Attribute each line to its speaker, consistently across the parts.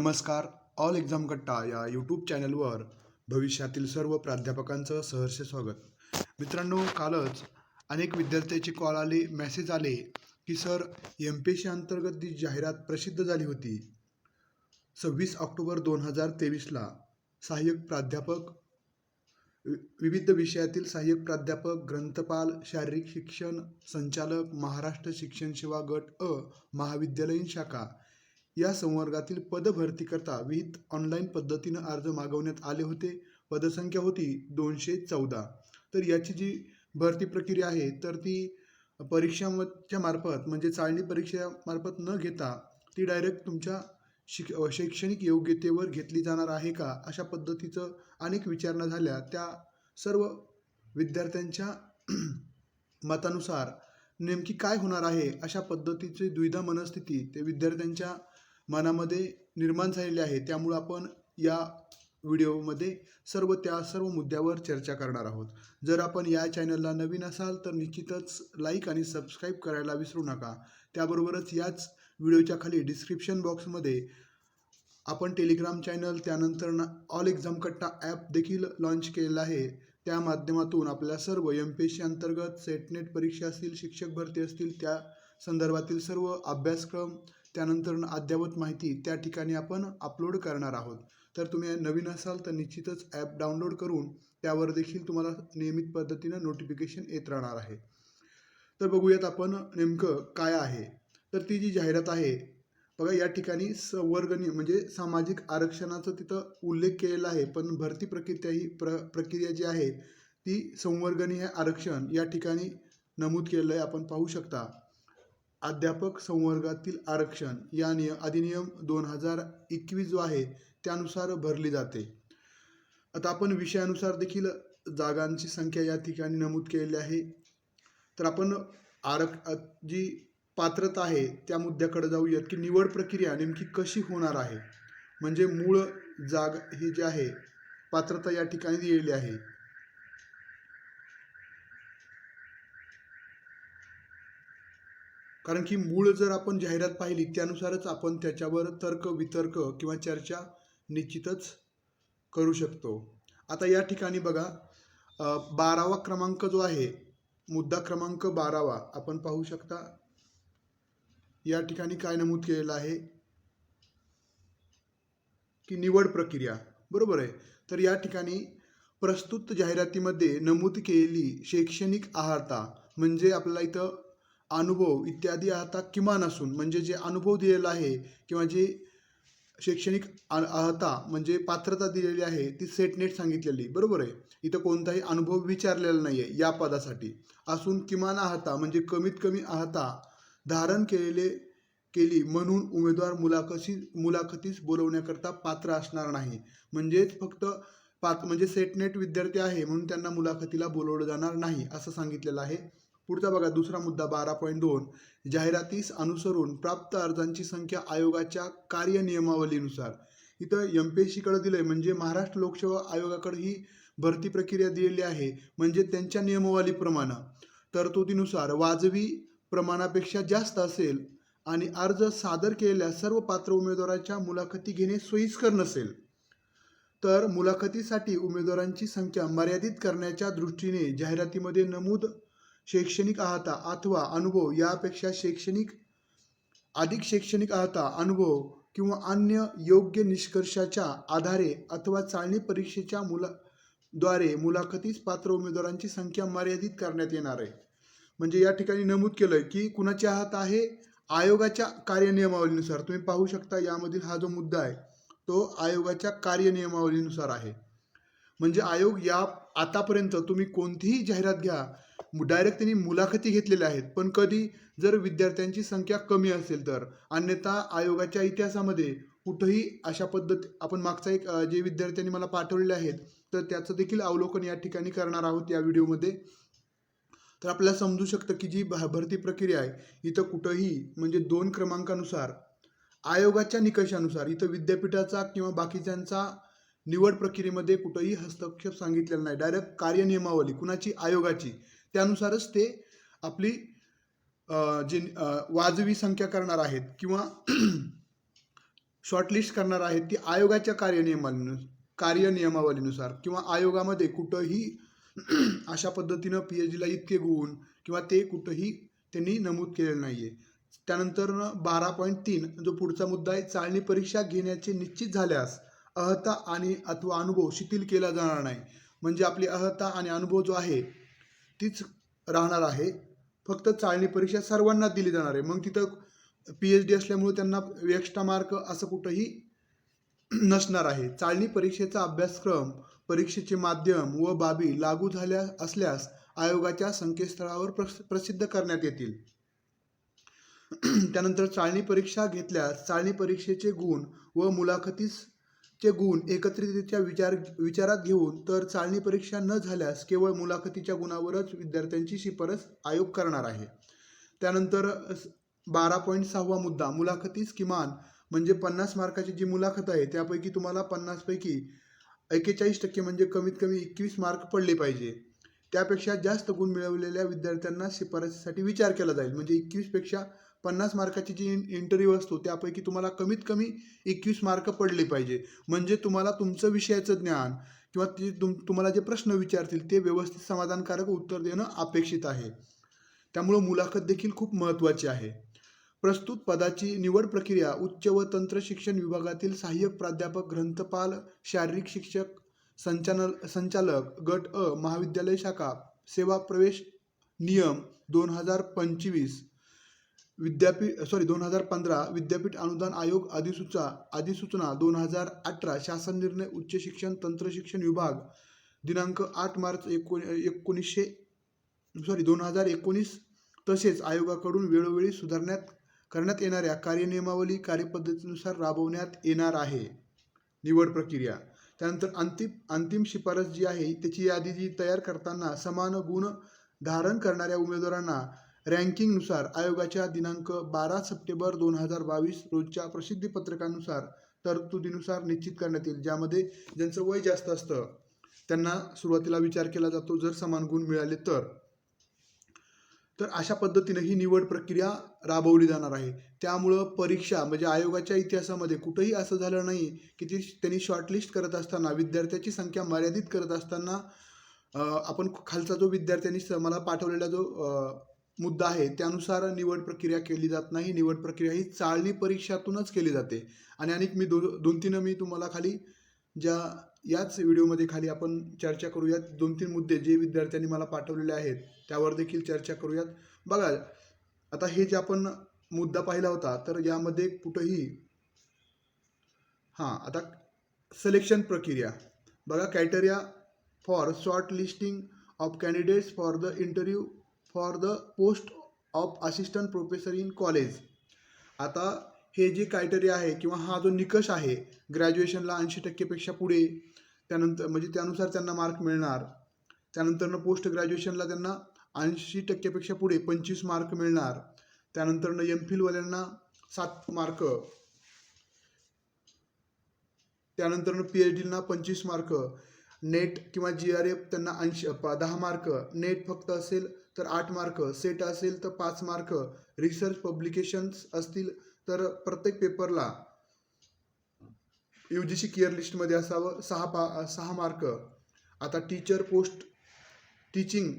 Speaker 1: नमस्कार all exam कट्टा या यूट्यूब चॅनलवर भविष्यातील सर्व प्राध्यापकांचं सहर्ष स्वागत. मित्रांनो कालच अनेक विद्यार्थ्याची कॉल आले मेसेज आले की sir M P S C अंतर्गत जी जाहिरात प्रसिद्ध झाली होती सव्वीस ऑक्टोबर दोन हजार तेवीसला सहाय्यक प्राध्यापक वि- विविध विषयातील सहाय्यक प्राध्यापक ग्रंथपाल शारीरिक शिक्षण संचालक महाराष्ट्र शिक्षण सेवा गट अ महाविद्यालयीन शाखा या संवर्गातील पदभरतीकरता विहित ऑनलाईन पद्धतीनं अर्ज मागवण्यात आले होते. पदसंख्या होती दोनशे चौदा. तर याची जी भरती प्रक्रिया आहे तर ती परीक्षाच्या मार्फत म्हणजे चाळणी परीक्षेमार्फत न घेता ती डायरेक्ट तुमच्या शिक शैक्षणिक योग्यतेवर घेतली जाणार आहे का? अशा पद्धतीचं अनेक विचारणा झाल्या. त्या सर्व विद्यार्थ्यांच्या मतानुसार नेमकी काय होणार आहे अशा पद्धतीची द्विधा मनस्थिती ते विद्यार्थ्यांच्या मनामध्ये निर्माण झालेली आहे. त्यामुळं आपण या व्हिडिओमध्ये सर्व त्या सर्व मुद्द्यावर चर्चा करणार आहोत. जर आपण या चॅनलला नवीन असाल तर निश्चितच लाईक आणि सबस्क्राईब करायला विसरू नका. त्याबरोबरच याच व्हिडिओच्या खाली डिस्क्रिप्शन बॉक्समध्ये आपण टेलिग्राम चॅनल त्यानंतर ना ऑल एक्झाम कट्टा ॲप देखील लॉन्च केलेला आहे. त्या माध्यमातून आपल्या सर्व एम पी एस सी अंतर्गत सेटनेट परीक्षा असतील शिक्षक भरती असतील त्या संदर्भातील सर्व अभ्यासक्रम त्यानंतर अद्ययावत माहिती त्या ठिकाणी आपण अपलोड करणार आहोत. तर तुम्ही नवीन असाल तर निश्चितच ॲप डाउनलोड करून त्यावर देखील तुम्हाला नियमित पद्धतीनं नोटिफिकेशन येत राहणार आहे. तर बघूयात आपण नेमकं काय आहे. तर ती जी जाहिरात आहे बघा या ठिकाणी संवर्गणी म्हणजे सामाजिक आरक्षणाचा तिथं उल्लेख केलेला आहे पण भरती प्रक्रिया ही प्र प्रक्रिया जी आहे ती संवर्गनीय आरक्षण या ठिकाणी नमूद केलेलं आहे. आपण पाहू शकता अध्यापक संवर्गातील आरक्षण या निय अधिनियम दोन हजार एकवीस जो आहे त्यानुसार भरली जाते. आता आपण विषयानुसार देखील जागांची संख्या या ठिकाणी नमूद केलेली आहे. तर आपण आरक जी पात्रता आहे त्या मुद्द्याकडे जाऊयात की निवड प्रक्रिया नेमकी कशी होणार आहे. म्हणजे मूळ जाग हे जे आहे पात्रता या ठिकाणी दिलेली आहे. कारण की मूळ जर आपण जाहिरात पाहिली त्यानुसारच आपण त्याच्यावर तर्क वितर्क किंवा चर्चा निश्चितच करू शकतो. आता या ठिकाणी बघा बारावा क्रमांक जो आहे मुद्दा क्रमांक बारावा आपण पाहू शकता या ठिकाणी काय नमूद केलेलं आहे? की निवड प्रक्रिया. बरोबर आहे. तर या ठिकाणी प्रस्तुत जाहिरातीमध्ये नमूद केलेली शैक्षणिक अर्हता म्हणजे आपल्याला इथं अनुभव इत्यादी आहता किमान असून म्हणजे जे अनुभव दिलेला आहे किंवा जे शैक्षणिक अ- म्हणजे पात्रता दिलेली आहे ती सेटनेट सांगितलेली. बरोबर आहे. इथं कोणताही अनुभव विचारलेला नाही आहे या पदासाठी. असून किमान आहता म्हणजे कमीत कमी आहता धारण केलेले केली म्हणून उमेदवार मुलाखती मुलाखतीस बोलवण्याकरता पात्र असणार नाही. म्हणजेच फक्त पात म्हणजे सेटनेट विद्यार्थी आहे म्हणून त्यांना मुलाखतीला बोलवलं जाणार नाही असं सांगितलेलं आहे. पुढचा बघा दुसरा मुद्दा बारा पॉईंट दोन. जाहिरातीस अनुसरून प्राप्त अर्जांची संख्या आयोगाच्या कार्यनियमावलीनुसार. इथं एम पी एस सीकडे दिलं आहे म्हणजे महाराष्ट्र लोकसेवा आयोगाकडे ही भरती प्रक्रिया दिलेली आहे म्हणजे त्यांच्या नियमावलीप्रमाणे. तरतुदीनुसार वाजवी प्रमाणापेक्षा जास्त असेल आणि अर्ज सादर केलेल्या सर्व पात्र उमेदवाराच्या मुलाखती घेणे सोयीस्कर नसेल तर मुलाखतीसाठी उमेदवारांची संख्या मर्यादित करण्याच्या दृष्टीने जाहिरातीमध्ये नमूद शैक्षणिक अर्हता अथवा अनुभव यापेक्षा शैक्षणिक अधिक शैक्षणिक अर्हता अनुभव किंवा अन्य योग्य निष्कर्षाच्या आधारे अथवा चाळणी परीक्षेच्या मुला द्वारे मुलाखतीस पात्र उमेदवारांची संख्या मर्यादित करण्यात येणार आहे. म्हणजे या ठिकाणी नमूद केलं की कुणाच्या हात आहे? आयोगाच्या कार्यनियमावलीनुसार. तुम्ही पाहू शकता यामधील हा जो मुद्दा आहे तो आयोगाच्या कार्यनियमावलीनुसार आहे. म्हणजे आयोग या आतापर्यंत तुम्ही कोणतीही जाहिरात घ्या डायरेक्ट त्यांनी मुलाखती घेतलेल्या आहेत. पण कधी जर विद्यार्थ्यांची संख्या कमी असेल तर अन्यथा आयोगाच्या इतिहासामध्ये कुठंही अशा पद्धत आपण मागचा एक जे विद्यार्थ्यांनी मला पाठवलेले आहेत तर त्याचं देखील अवलोकन या ठिकाणी करणार आहोत या व्हिडिओमध्ये. तर आपल्याला समजू शकतं की जी भ- भरती प्रक्रिया आहे इथं कुठंही म्हणजे दोन क्रमांकानुसार आयोगाच्या निकषानुसार इथं विद्यापीठाचा किंवा बाकीच्यांचा निवड प्रक्रियेमध्ये कुठंही हस्तक्षेप सांगितलेला नाही. डायरेक्ट कार्यनियमावली कुणाची? आयोगाची. त्यानुसारच ते आपली जे जी वाजवी संख्या करणार आहेत किंवा शॉर्टलिस्ट करणार आहेत ती आयोगाच्या कार्यनियमानु कार्यनियमावलीनुसार किंवा आयोगामध्ये कुठंही अशा पद्धतीनं पी एच डीला इतके गुण किंवा ते कुठंही त्यांनी नमूद केलेलं नाही आहे त्यानंतर बारा पॉईंट तीन जो पुढचा मुद्दा आहे चाळणी परीक्षा घेण्याचे निश्चित झाल्यास अहता आणि अथवा अनुभव शिथिल केला जाणार नाही. म्हणजे आपली अहता आणि अनुभव जो आहे तीच राहणार आहे. फक्त चाळणी परीक्षा सर्वांना दिली जाणार आहे. मग तिथं पी एच डी असल्यामुळे त्यांना एक्स्ट्रा मार्क असं कुठंही नसणार आहे. चाळणी परीक्षेचा अभ्यासक्रम परीक्षेचे माध्यम व बाबी लागू झाल्या असल्यास आयोगाच्या संकेतस्थळावर प्रसिद्ध करण्यात येतील. त्यानंतर चाळणी परीक्षा घेतल्यास चाळणी परीक्षेचे गुण व मुलाखतीस चे गुण एकत्रितरित्या विचार विचारात घेऊन तर चाळणी परीक्षा न झाल्यास केवळ मुलाखतीच्या गुणावरच विद्यार्थ्यांची शिफारस आयोग करणार आहे. त्यानंतर बारा पॉईंट सहावा मुद्दा मुलाखतीस किमान म्हणजे पन्नास मार्काची जी मुलाखत आहे त्यापैकी तुम्हाला पन्नासपैकी एक्केचाळीस टक्के म्हणजे कमीत कमी एकवीस मार्क पडले पाहिजे. त्यापेक्षा जास्त गुण मिळवलेल्या विद्यार्थ्यांना शिफारसीसाठी विचार केला जाईल. म्हणजे एकवीसपेक्षा पन्नास मार्काची जी इंटरव्ह्यू असतो त्यापैकी तुम्हाला कमीत कमी एकवीस मार्क पडले पाहिजे. म्हणजे तुम्हाला तुमचं विषयाचं ज्ञान किंवा ते तुम तुम्हाला जे प्रश्न विचारतील ते व्यवस्थित समाधानकारक उत्तर देणं अपेक्षित आहे. त्यामुळं मुलाखत देखील खूप महत्त्वाची आहे. प्रस्तुत पदाची निवड प्रक्रिया उच्च व तंत्र शिक्षण विभागातील सहाय्यक प्राध्यापक ग्रंथपाल शारीरिक शिक्षक संचालन संचालक गट अ महाविद्यालय शाखा सेवा प्रवेश नियम दोन हजार पंचवीस विद्यापीठ सॉरी दोन हजार पंधरा विद्यापीठ अनुदान आयोग अधिसूचा अधिसूचना दोन हजार अठरा शासन निर्णय उच्च शिक्षण तंत्र शिक्षण विभाग दिनांक आठ मार्च एको एकोणीसशे सॉरी दोन हजार एकोणीस तसेच आयोगाकडून वेळोवेळी सुधारण्यात करण्यात येणाऱ्या कार्यनियमावली कार्यपद्धतीनुसार राबवण्यात येणार आहे. निवड प्रक्रिया. त्यानंतर अंतिम अंतिम शिफारस जी आहे त्याची यादी जी तयार करताना समान गुण धारण करणाऱ्या उमेदवारांना रँकिंगनुसार आयोगाच्या दिनांक बारा सप्टेंबर दोन हजार बावीस रोजच्या प्रसिद्धी पत्रकानुसार तरतुदीनुसार निश्चित करण्यात येईल ज्यामध्ये ज्यांचं वय जास्त असतं त्यांना सुरुवातीला विचार केला जातो जर समान गुण मिळाले तर. तर अशा पद्धतीनं ही निवड प्रक्रिया राबवली जाणार आहे. त्यामुळं परीक्षा म्हणजे आयोगाच्या इतिहासामध्ये कुठंही असं झालं नाही की ती त्यांनी शॉर्टलिस्ट करत असताना विद्यार्थ्याची संख्या मर्यादित करत असताना आपण खालचा जो विद्यार्थ्यांनी स- मला पाठवलेला जो मुद्दा आहे त्यानुसार निवड प्रक्रिया केली जात नाही. निवड प्रक्रिया ही चाळणी परीक्षातूनच केली जाते. आणि अनेक मी दो दोन तीन मी तुम्हाला खाली ज्या याच व्हिडिओमध्ये खाली आपण चर्चा करूयात. दोन तीन मुद्दे जे विद्यार्थ्यांनी मला पाठवलेले आहेत त्यावर देखील चर्चा करूयात. बघा आता हे जे आपण मुद्दा पाहिला होता तर यामध्ये कुठंही हां आता सिलेक्शन प्रक्रिया. बघा criteria for short listing of candidates for the interview for the post of assistant professor in college आता हे जे क्रायटेरिया आहे किंवा हा जो निकष आहे ग्रॅज्युएशनला ऐंशी टक्केपेक्षा पुढे त्यानंतर म्हणजे त्यानुसार त्यांना मार्क मिळणार. त्यानंतरनं पोस्ट ग्रॅज्युएशनला त्यांना ऐंशी टक्केपेक्षा पुढे पंचवीस मार्क मिळणार. त्यानंतरनं एम फिलवाल्यांना सात मार्क त्यानंतरनं पी एच डीला पंचवीस मार्क नेट किंवा जी आर एफ त्यांना ऐंशी दहा मार्क नेट फक्त असेल तर आठ मार्क सेट असेल तर पाच मार्क रिसर्च पब्लिकेशन्स असतील तर प्रत्येक पेपरला यू जी सी केअर लिस्टमध्ये असावं. सहा पा सहा मार्क. आता टीचर पोस्ट टीचिंग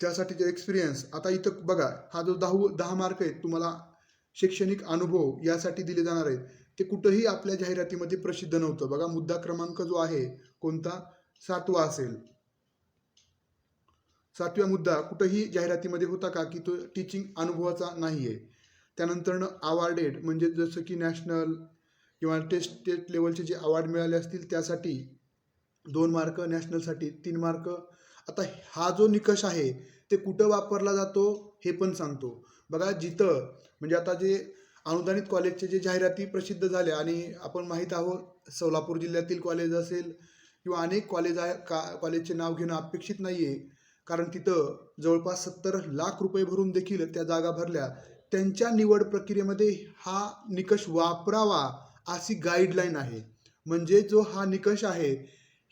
Speaker 1: त्यासाठीचा एक्सपिरियन्स आता इथं बघा हा जो दहा दहा मार्क आहेत तुम्हाला शैक्षणिक अनुभव यासाठी दिले जाणार आहेत. ते कुठंही आपल्या जाहिरातीमध्ये प्रसिद्ध नव्हतं. बघा मुद्दा क्रमांक जो आहे कोणता? सातवा असेल. सातव्या मुद्दा कुठंही जाहिरातीमध्ये होता का की तो टीचिंग अनुभवाचा नाही आहे त्यानंतरनं अवॉर्डेड म्हणजे जसं की नॅशनल किंवा टेस्ट स्टेट लेवलचे जे अवॉर्ड मिळाले असतील त्यासाठी दोन मार्क नॅशनलसाठी तीन मार्क आता हा जो निकष आहे ते कुठं वापरला जातो हे पण सांगतो. बघा जिथं म्हणजे आता जे अनुदानित कॉलेजचे जे जाहिराती प्रसिद्ध झाले आणि आपण माहीत आहोत सोलापूर जिल्ह्यातील कॉलेज असेल किंवा अनेक कॉलेज आहे का कॉलेजचे नाव घेणं अपेक्षित नाही आहे कारण तिथं जवळपास सत्तर लाख रुपये भरून देखील त्या जागा भरल्या. त्यांच्या निवड प्रक्रियेमध्ये हा निकष वापरावा अशी गाईडलाईन आहे. म्हणजे जो हा निकष आहे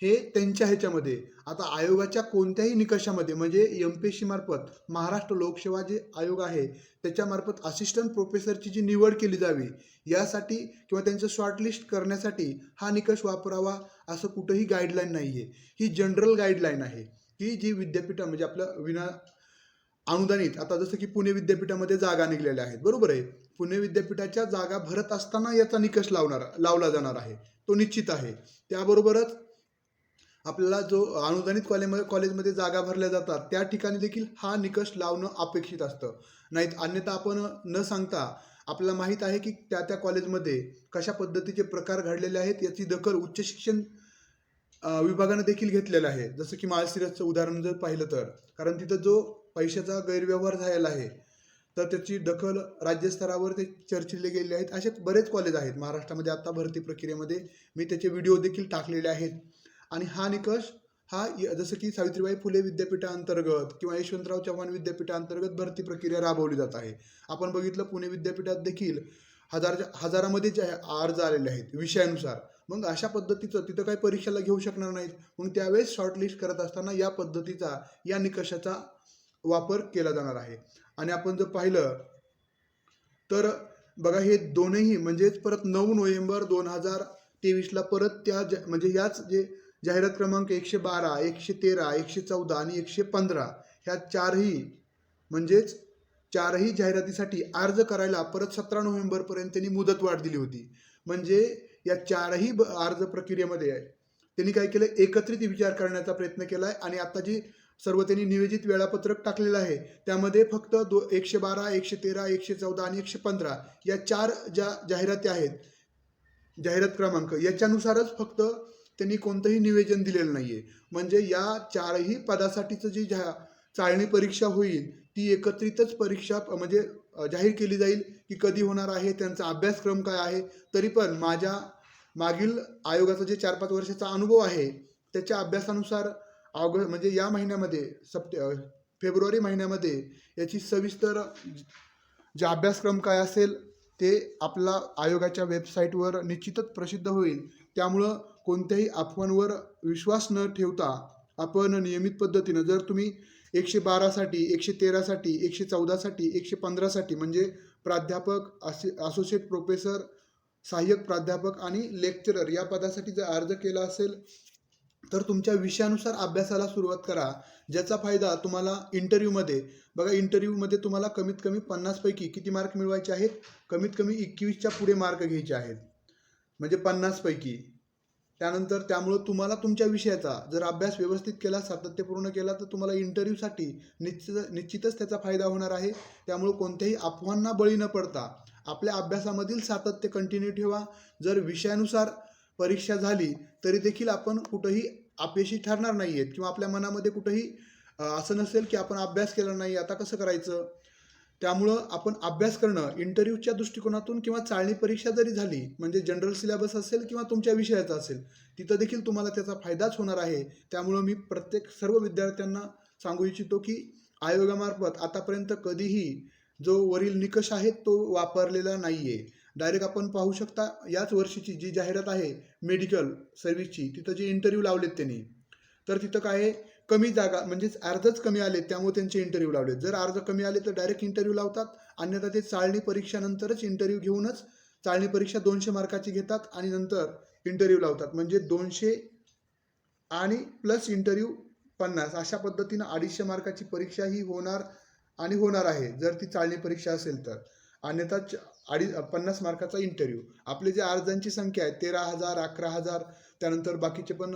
Speaker 1: हे त्यांच्या ह्याच्यामध्ये. आता आयोगाच्या कोणत्याही निकषामध्ये म्हणजे एम पी एस सी मार्फत महाराष्ट्र लोकसेवा जे आयोग आहे त्याच्यामार्फत असिस्टंट प्रोफेसरची जी निवड केली जावी यासाठी किंवा त्यांचं शॉर्टलिस्ट करण्यासाठी हा निकष वापरावा असं कुठंही गाईडलाईन नाही आहे ही जनरल गाईडलाईन आहे. की जी विद्यापीठं म्हणजे आपलं विना अनुदानित आता जसं की पुणे विद्यापीठामध्ये जागा निघलेल्या आहेत बरोबर आहे? पुणे विद्यापीठाच्या जागा भरत असताना याचा निकष लावणार लावला जाणार आहे तो निश्चित आहे. त्याबरोबरच आपल्याला जो अनुदानित कॉलेजमध्ये कॉलेजमध्ये जागा भरल्या जातात त्या ठिकाणी देखील हा निकष लावणं अपेक्षित असतं. नाहीत अन्यथा आपण न सांगता आपल्याला माहीत आहे की त्या त्या कॉलेजमध्ये कशा पद्धतीचे प्रकार घडलेले आहेत याची दखल उच्च शिक्षण विभागानं देखील घेतलेलं आहे. जसं की माळशिरसचं उदाहरण जर पाहिलं तर कारण तिथं जो पैशाचा गैरव्यवहार झालेला आहे तर त्याची दखल राज्यस्तरावर ते चर्चिले गेले आहेत. असे बरेच कॉलेज आहेत. महाराष्ट्रामध्ये आता भरती प्रक्रियेमध्ये मी त्याचे व्हिडिओ देखील टाकलेले आहेत. आणि हा निकष हा य- जसं की सावित्रीबाई फुले विद्यापीठाअंतर्गत किंवा यशवंतराव चव्हाण विद्यापीठाअंतर्गत भरती प्रक्रिया राबवली जात आहे. आपण बघितलं पुणे विद्यापीठात देखील हजार हजारामध्ये जे अर्ज आलेले आहेत. विषयानुसार मग अशा पद्धतीचं तिथं काही परीक्षेला घेऊ शकणार नाहीत. मग त्यावेळेस शॉर्टलिस्ट करत असताना या पद्धतीचा या निकषाचा वापर केला जाणार आहे. आणि आपण जर पाहिलं तर बघा हे दोनही म्हणजेच परत नऊ नोव्हेंबर दोन हजार तेवीसला परत त्या म्हणजे याच जे जाहिरात क्रमांक एकशे बारा एकशे तेरा एकशे चौदा आणि एकशे पंधरा ह्या चारही म्हणजेच चारही जाहिरातीसाठी अर्ज करायला परत सतरा नोव्हेंबरपर्यंत त्यांनी मुदतवाढ दिली होती. म्हणजे या चारही ब- अर्ज प्रक्रियेमध्ये आहे. त्यांनी काय केलं? एकत्रित विचार करण्याचा प्रयत्न केला आहे आणि आता जी सर्व त्यांनी नियोजित वेळापत्रक टाकलेलं आहे त्यामध्ये फक्त दो एकशे बारा एकशे तेरा एकशे चौदा आणि एकशे पंधरा या चार ज्या जाहिराती आहेत जाहिरात क्रमांक याच्यानुसारच फक्त त्यांनी कोणतंही निवेदन दिलेलं नाही आहे म्हणजे या चारही पदासाठीचं जी जा चाळणी परीक्षा होईल ती एकत्रितच परीक्षा म्हणजे जाहीर केली जाईल की कधी होणार आहे त्यांचा अभ्यासक्रम काय आहे. तरी पण माझ्या मागील आयोगाचा जे चार पाच वर्षाचा अनुभव आहे त्याच्या अभ्यासानुसार ऑगस्ट म्हणजे या महिन्यामध्ये सप्टे फेब्रुवारी महिन्यामध्ये याची सविस्तर जे अभ्यासक्रम काय असेल ते आपला आयोगाच्या वेबसाईटवर निश्चितच प्रसिद्ध होईल. त्यामुळं कोणत्याही अफवांवर विश्वास न ठेवता आपण नियमित पद्धतीनं जर तुम्ही एकशे बारासाठी एकशे तेरासाठी एकशे चौदासाठी एकशे पंधरासाठी म्हणजे प्राध्यापक असि असोसिएट प्रोफेसर सहाय्यक प्राध्यापक आणि लेक्चरर या पदासाठी जर अर्ज केला असेल तर तुमच्या विषयानुसार अभ्यासाला सुरुवात करा. ज्याचा फायदा तुम्हाला इंटरव्ह्यूमध्ये बघा इंटरव्ह्यूमध्ये तुम्हाला कमीत कमी पन्नासपैकी किती मार्क मिळवायचे आहेत? कमीत कमी एकवीसच्या पुढे मार्क घ्यायचे आहेत. म्हणजे पन्नासपैकी त्यानंतर त्यामुळं तुम्हाला तुमच्या विषयाचा जर अभ्यास व्यवस्थित केला सातत्यपूर्ण केला तर तुम्हाला इंटरव्ह्यूसाठी निश्चित निश्चितच त्याचा फायदा होणार आहे. त्यामुळं कोणत्याही अफवांना बळी न पडता आपल्या अभ्यासामधील सातत्य कंटिन्यू ठेवा. जर विषयानुसार परीक्षा झाली तरी देखील आपण कुठंही अपयशी ठरणार नाही आहेत किंवा आपल्या मनामध्ये कुठंही असं नसेल की आपण अभ्यास केला नाही आता कसं करायचं? त्यामुळं आपण अभ्यास करणं इंटरव्ह्यूच्या दृष्टिकोनातून किंवा चाळणी परीक्षा जरी झाली म्हणजे जनरल सिलेबस असेल किंवा तुमच्या विषयाचा असेल तिथं देखील तुम्हाला त्याचा फायदाच होणार आहे. त्यामुळं मी प्रत्येक सर्व विद्यार्थ्यांना सांगू इच्छितो की आयोगामार्फत आतापर्यंत कधीही जो वरील निकष आहे तो वापरलेला नाही आहे डायरेक्ट आपण पाहू शकता याच वर्षीची जी जाहिरात आहे मेडिकल सर्व्हिसची तिथं जे इंटरव्ह्यू लावलेत त्यांनी तर तिथं काय आहे कमी जागा म्हणजेच अर्धच कमी आले त्यामुळे त्यांचे इंटरव्ह्यू लावले जर अर्ज कमी आले तर डायरेक्ट इंटरव्ह्यू लावतात अन्यथा ते चाळणी परीक्षानंतरच इंटरव्ह्यू घेऊनच चाळणी परीक्षा दोनशे मार्काची घेतात आणि नंतर इंटरव्ह्यू लावतात. म्हणजे दोनशे आणि प्लस इंटरव्ह्यू पन्नास. अशा पद्धतीनं अडीचशे मार्काची परीक्षा ही होणार आणि होणार आहे जर ती चाळणी परीक्षा असेल तर. अन्यथा च- अडी पन्नास मार्काचा इंटरव्ह्यू आपले जे अर्जांची संख्या आहे तेरा हजार अकरा हजार त्यानंतर बाकीचे पण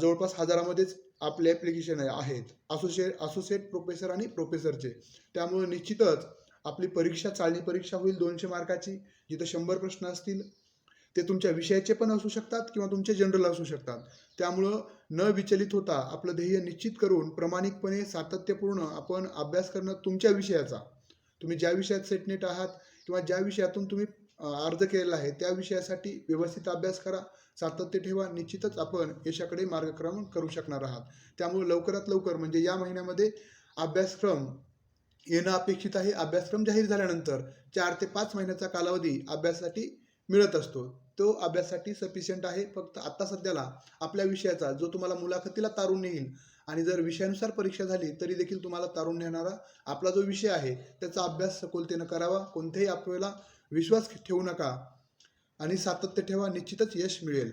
Speaker 1: जवळपास हजारामध्येच आपले ॲप्लिकेशन आहेत. असोसिएट असोसिएट प्रोफेसर आणि प्रोफेसरचे त्यामुळे निश्चितच आपली परीक्षा चालणी परीक्षा होईल दोनशे मार्काची जिथं शंभर प्रश्न असतील. ते तुमच्या विषयाचे पण असू शकतात किंवा तुमचे जनरल असू शकतात. त्यामुळं न विचलित होता आपलं ध्येय निश्चित करून प्रामाणिकपणे सातत्यपूर्ण आपण अभ्यास करणं तुमच्या विषयाचा. तुम्ही ज्या विषयात सेटनेट आहात किंवा ज्या विषयातून तुम्ही अर्ज केलेला आहे त्या विषयासाठी व्यवस्थित अभ्यास करा. सातत्य ठेवा. निश्चितच आपण यशाकडे मार्गक्रमण करू शकणार आहात. त्यामुळे लवकरात लवकर म्हणजे या महिन्यामध्ये अभ्यासक्रम येणं अपेक्षित आहे. अभ्यासक्रम जाहीर झाल्यानंतर चार ते पाच महिन्याचा कालावधी अभ्यासासाठी मिळत असतो. तो अभ्यासासाठी सफिशियंट आहे. फक्त आत्ता सध्याला आपल्या विषयाचा जो तुम्हाला मुलाखतीला तारून नेईल आणि जर विषयानुसार परीक्षा झाली तरी देखील तुम्हाला तारून नेणारा आपला जो विषय आहे त्याचा अभ्यास सखोलतेनं करावा. कोणत्याही आपल्याला विश्वास ठेवू नका. आणि सातत्य ठेवा निश्चितच यश मिळेल.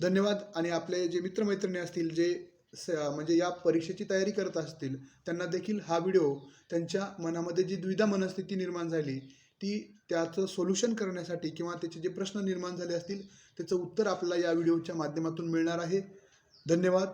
Speaker 1: धन्यवाद. आणि आपले जे मित्रमैत्रिणी असतील जे स म्हणजे या परीक्षेची तयारी करत असतील त्यांना देखील हा व्हिडिओ त्यांच्या मनामध्ये जी द्विधा मनस्थिती निर्माण झाली ती त्याचं सोल्युशन करण्यासाठी किंवा त्याचे जे प्रश्न निर्माण झाले असतील त्याचं उत्तर आपल्याला या व्हिडिओच्या माध्यमातून मिळणार आहे. धन्यवाद.